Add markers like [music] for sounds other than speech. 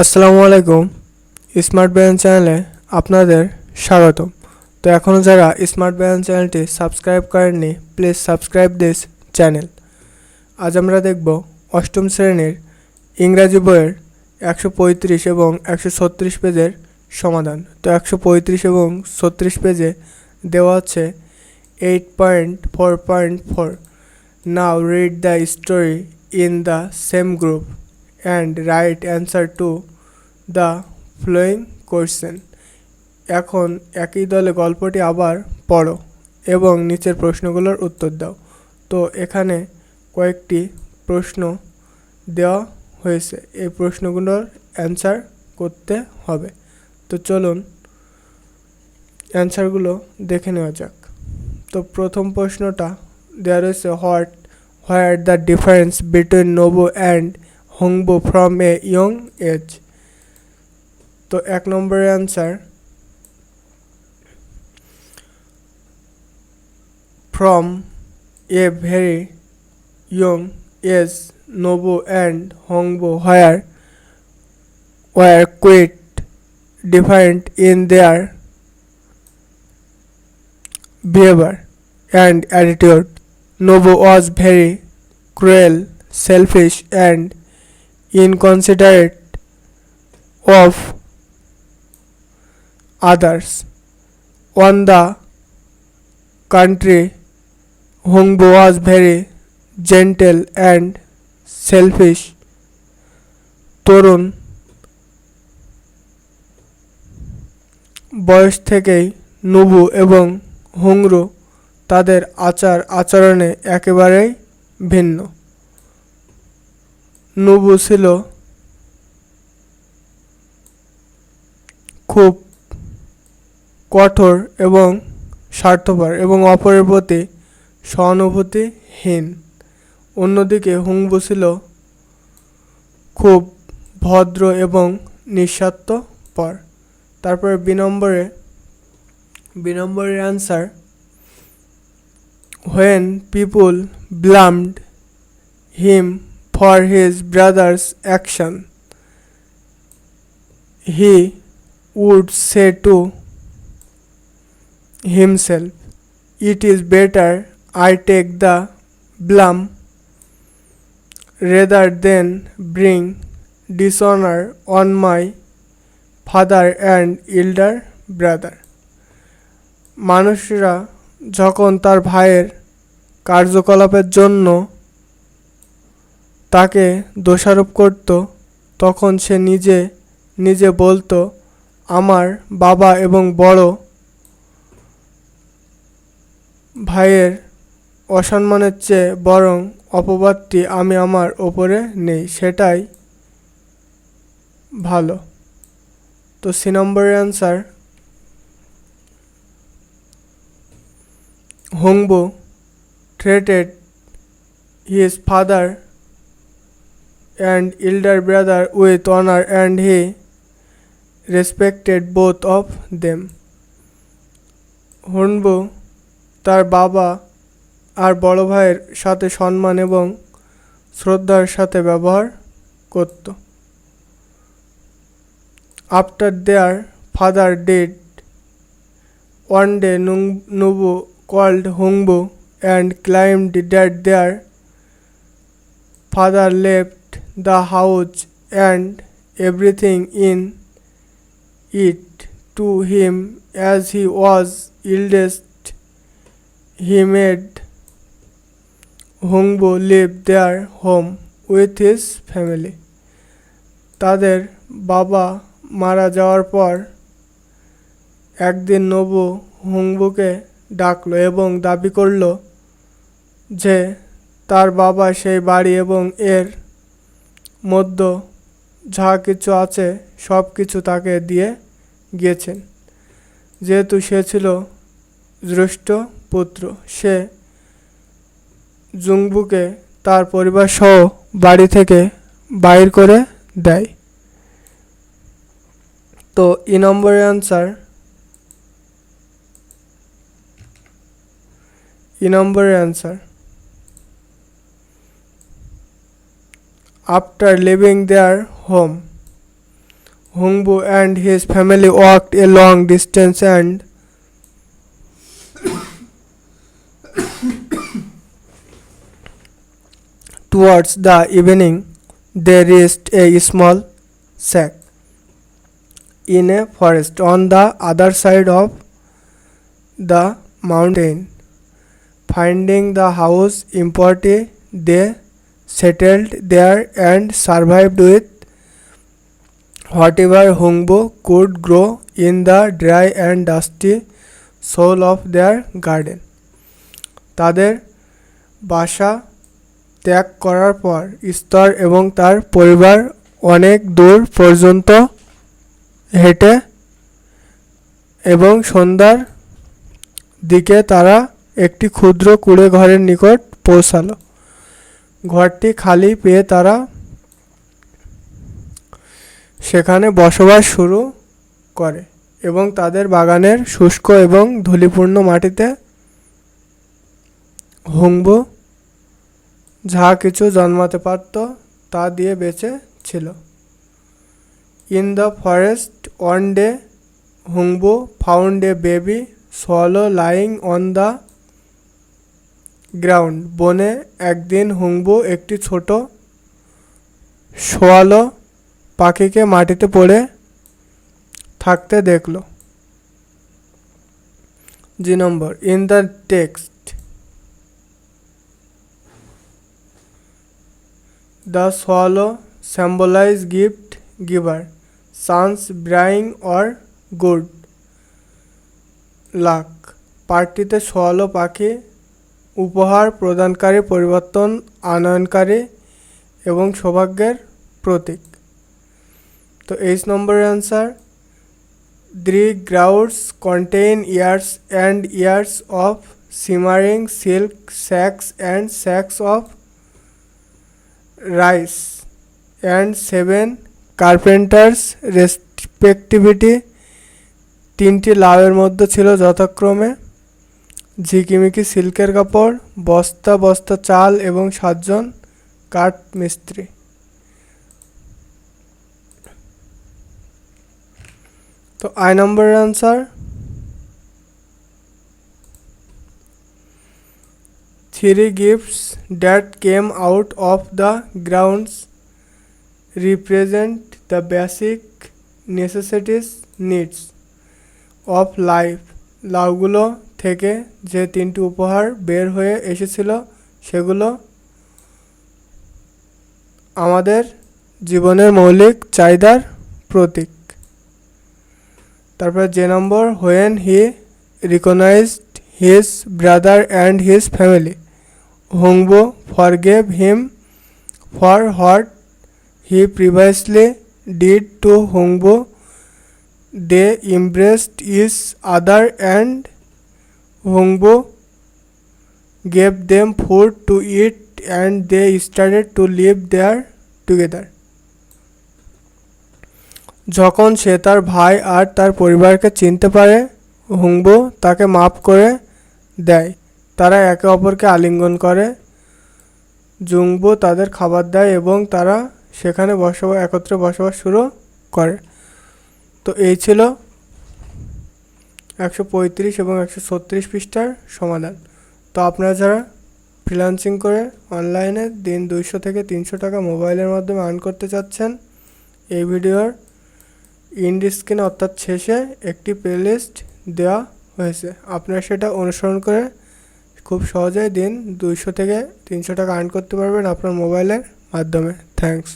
আসসালামু আলাইকুম, স্মার্ট ব্যায়াম চ্যানেলে আপনাদের স্বাগতম। তো এখনও যারা স্মার্ট ব্যায়াম চ্যানেলটি সাবস্ক্রাইব করেননি, প্লিজ সাবস্ক্রাইব দিস চ্যানেল। আজ আমরা দেখব অষ্টম শ্রেণির ইংরাজি বইয়ের একশো পঁয়ত্রিশ এবং একশো ছত্রিশ পেজের সমাধান। তো একশো পঁয়ত্রিশ এবং ছত্রিশ পেজে দেওয়া হচ্ছে eight point four point four. Now read the story in the same group. And write answer to the following question এখন একই দলে গল্পটি আবার পড়ো এবং নিচের প্রশ্নগুলোর উত্তর দাও। তো এখানে কয়েকটি প্রশ্ন দেওয়া হয়েছে। এই প্রশ্নগুলোর অ্যান্সার করতে হবে। তো চলুন অ্যান্সারগুলো দেখে নেওয়া যাক। তো প্রথম প্রশ্নটা দেওয়া রয়েছে what where the difference between Nobo and Hongbo from a young age তো এক নম্বরের answer from a very young age Nobo and Hongbo where were quite different in their behavior and attitude. Nobu was very cruel, selfish, and inconsiderate of others. On the contrary, Hongbo was very gentle and selfish. তরুণ বয়স থেকেই নুবু এবং হুংরু তাদের আচার আচরণে একেবারেই ভিন্ন নুবু ছিল খুব কঠোর এবং স্বার্থপর এবং অপরের প্রতি সহানুভূতিহীন। অন্যদিকে হুংবু ছিল খুব ভদ্র এবং নিঃস্বার্থপর। তারপরে বি নম্বরে বি নম্বরের answer when people blamed him for his brother's action he would say to himself it is better i take the blame rather than bring dishonor on my father and elder brother মানুষরা যখন তার ভাইয়ের কার্যকলাপের জন্য তাকে দোষারোপ করত, তখন সে নিজে নিজে বলতো, আমার বাবা এবং বড় ভাইয়ের অসম্মানের চেয়ে বরং অপবাদটি আমি আমার ওপরে নেই, সেটাই ভালো। তো সি নম্বরের answer Hongbo treated his father and elder brother with honor and he respected both of them. Honbu তার বাবা আর বড় ভাইয়ের সাথে সম্মান এবং শ্রদ্ধার সাথে ব্যবহার করত after their father dead one day Nubu called Hongbo and claimed that their father left the house and everything in it to him as he was eldest. He made Hongbo live their home with his family. তাদের বাবা মারা যাওয়ার পর একদিন নবু হুংবুকে ডাকলো এবং দাবি করল যে তার বাবা সেই বাড়ি এবং এর মধ্য যা কিছু আছে, সব কিছু তাকে দিয়ে গিয়েছেন যেহেতু সে ছিল জ্যেষ্ঠ পুত্র, সে জুংবুকে তার পরিবার সহ বাড়ি থেকে বাইর করে দেয় তো ই নম্বরের answer E number answer. After leaving their home, Hungbu and his family walked a long distance and [coughs] towards the evening they reached a small shack in a forest on the other side of the mountain. Finding the house empty, they settled there and survived with whatever Hungbo could grow in the dry and dusty soil of their garden. তাদের বাসা ত্যাগ করার পর স্তর এবং তার পরিবার অনেক দূর পর্যন্ত হেঁটে এবং সন্ধ্যার দিকে তারা একটি ক্ষুদ্র কুড়ে ঘরের নিকট পৌঁছালো ঘরটি খালি পেয়ে তারা সেখানে বসবাস শুরু করে এবং তাদের বাগানের শুষ্ক এবং ধূলিপূর্ণ মাটিতে হুংবু যা কিছু জন্মাতে পারত তা দিয়ে বেঁচে ছিল। In the forest, one day Hungbu found a baby, swallow lying on the ground বনে একদিন হুংবু একটি ছোট সোয়ালো পাখিকে মাটিতে পড়ে থাকতে দেখল G number in the text The swallow symbolize gift giver, chance bring or good luck. পার্টিতে সোয়ালো পাখি উপহার প্রদানকারী পরিবর্তন, আনয়নকারী এবং সৌভাগ্যের প্রতীক। তো এইচ নম্বরের answer three gourds contain years and years of simmering silk sacks and sacks of rice and seven carpenters respectively তিনটি লাভের মধ্যে ছিল যথাক্রমে। ঝিকিমিকি সিল্কের কাপড় বস্তা বস্তা চাল এবং সাতজন কাঠ মিস্ত্রি তো আই নম্বরের answer three gifts that came out of the grounds represent the basic necessities needs of life লাউগুলো থেকে যে তিনটি উপহার বের হয়ে এসেছিল, সেগুলো আমাদের জীবনের মৌলিক চাহিদার প্রতীক তারপর J number when he recognised his brother and his family Hongbo forgave him for what he previously did to Hongbo. They embraced each other and Hongbo gave them food to eat and they started to live there together. যখন সে তার ভাই আর তার পরিবারকে চিনতে পারে হুংবো তাকে মাফ করে দেয়। তারা একে অপরকে আলিঙ্গন করে। জুংবু তাদের খাবার দেয় এবং তারা সেখানে বসবাস, একত্রে বসবাস শুরু করে। তো এই ছিল একশো পঁয়ত্রিশ এবং একশো ছত্রিশ পৃষ্ঠার সমাধান। তো আপনারা যারা ফ্রিলান্সিং করে অনলাইনে দিন দুইশো থেকে তিনশো টাকা মোবাইলের মাধ্যমে আর্ন করতে চাচ্ছেন, এই ভিডিওর ইন্ড স্ক্রিনে অর্থাৎ শেষে একটি প্লেলিস্ট দেওয়া হয়েছে। আপনারা সেটা অনুসরণ করে খুব সহজেই দিন দুইশো থেকে তিনশো টাকা আর্ন করতে পারবেন আপনার মোবাইলের মাধ্যমে। থ্যাংকস